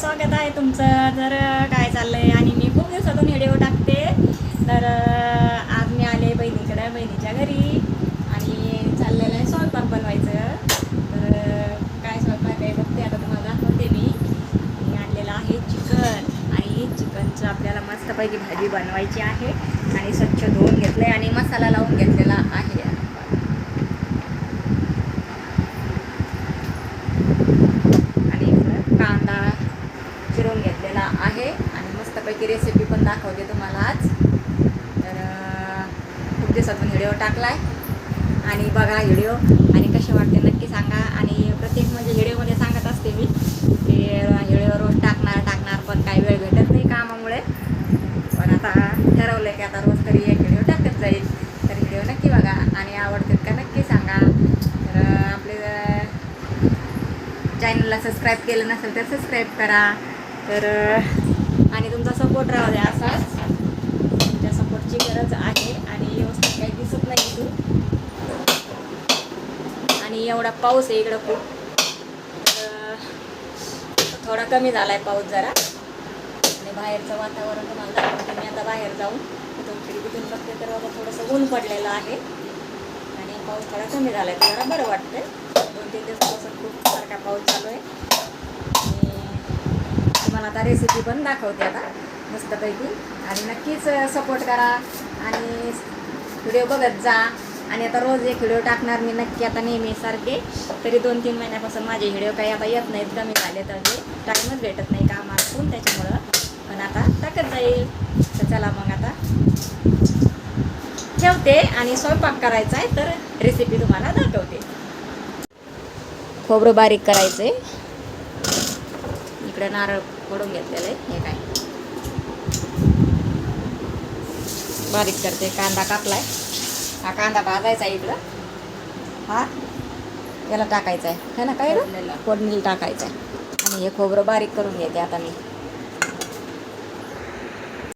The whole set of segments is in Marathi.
स्वागत आहे तुमचं. तर काय चाललंय? आणि मी खूप दिवसातून व्हिडिओ टाकते. तर आज मी आले बहिणीकडं बहिणीच्या घरी. आणि चाललेलं आहे स्वयंपाक बनवायचं. तर काय स्वयंपाक आहे बघते आता तुम्हाला दाखवते मी. मी आणलेलं आहे चिकन. आणि चिकनचं आपल्याला मस्तपैकी भाजी बनवायची आहे. आणि स्वच्छ धुवून घेतलं आहे आणि मसाला लावून घेतलेला आहे आणि इकडं कांदा चिरून घेतलेला आहे आणि रेसिपी पण दाखवते तुम्हाला आज तर खूप दिवसातून व्हिडिओ टाकला आहे आणि बघा व्हिडिओ. आणि कसे वाटते नक्की सांगा. आणि प्रत्येक म्हणजे व्हिडिओमध्ये सांगत असते मी की व्हिडिओ रोज टाकणार टाकणार पण काही वेळ भेटत नाही कामामुळे. पण आता ठरवलं की आता रोज तरी एक व्हिडिओ टाकत जाईल. तर व्हिडिओ नक्की बघा. आणि आवडतात का नक्की सांगा. तर आपले चॅनलला सबस्क्राईब केलं नसेल तर सबस्क्राईब करा. तर आणि तुमचा सपोर्ट राहू द्या असाच. तुमच्या सपोर्टची गरज आहे आणि व्यवस्थित काही दिसत नाही इथून. आणि एवढा पाऊस आहे इकडं खूप. तर थोडा कमी झाला आहे पाऊस जरा. आणि बाहेरचं वातावरण तुम्हाला दाखवते. मी आता बाहेर जाऊन इथून खिडकीतून बघते तर बाबा थोडंसं ऊन पडलेलं आहे. आणि पाऊस थोडा कमी झाला आहे जरा बरं वाटतंय. दोन तीन दिवसापासून खूप सारखा पाऊस चालू आहे. तुम्हाला आता रेसिपी पण दाखवते आता मस्तपैकी. आणि नक्कीच सपोर्ट करा आणि व्हिडिओ बघत जा. आणि आता रोज एक व्हिडिओ टाकणार मी नक्की आता नेहमी सारखे. तरी दोन तीन महिन्यापासून माझे व्हिडिओ काही आता येत नाहीत कमी झाले तर ते टाईमच भेटत नाही कामातून त्याच्यामुळं. पण आता टाकत जाईल. तर चला मग आता ठेवते आणि स्वयंपाक करायचा आहे तर रेसिपी तुम्हाला दाखवते. खोबरं बारीक करायचं आहे इकडं नारळ फोडून घेतलेलं आहे. हे काय? बारीक करते. कांदा कापलाय. हा कांदा भाजायचा इकडं. हा? याला टाकायचा आहे. है ना काय? फोडणीला. टाकायचा आहे. आणि हे खोबरं बारीक करून घेते आता मी.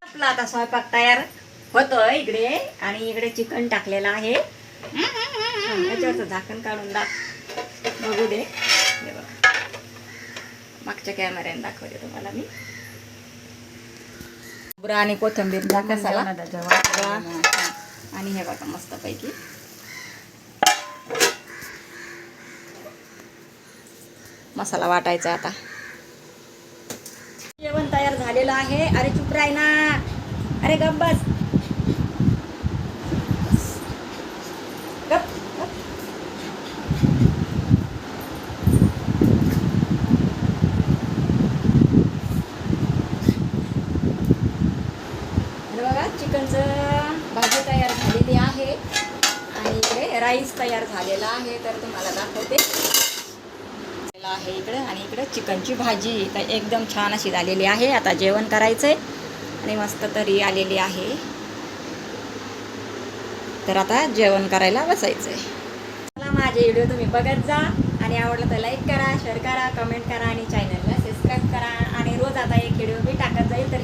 आपला आता स्वयंपाक तयार होतोय इकडे. आणि इकडे चिकन टाकलेलं आहे. याच्यावरचं झाकण काढून दाख बघू दे. मागच्या कॅमेऱ्याने दाखवते तुम्हाला मी. खोबरं आणि कोथिंबीर कसाला आणि हे बघा मस्तपैकी. मसाला वाटायचा आता. जेवण तयार झालेलं आहे. अरे चुप राय ना. अरे गप बस. चिकनचं भाजी तयार झालेली आहे. आणि इकडे राईस तयार झालेला आहे तर तुम्हाला दाखवते. आहे इकडं आणि इकडं चिकनची भाजी. तर एकदम छान अशी झालेली आहे. आता जेवण करायचं आहे आणि मस्त तरी आलेली आहे. तर आता जेवण करायला बसायचं आहे मला माझे व्हिडिओ तुम्ही बघत जा. आणि आवडलं तर लाईक करा शेअर करा कमेंट करा आणि चॅनलला सबस्क्राईब करा. आणि रोज आता एक व्हिडिओ मी टाकत जाईल तर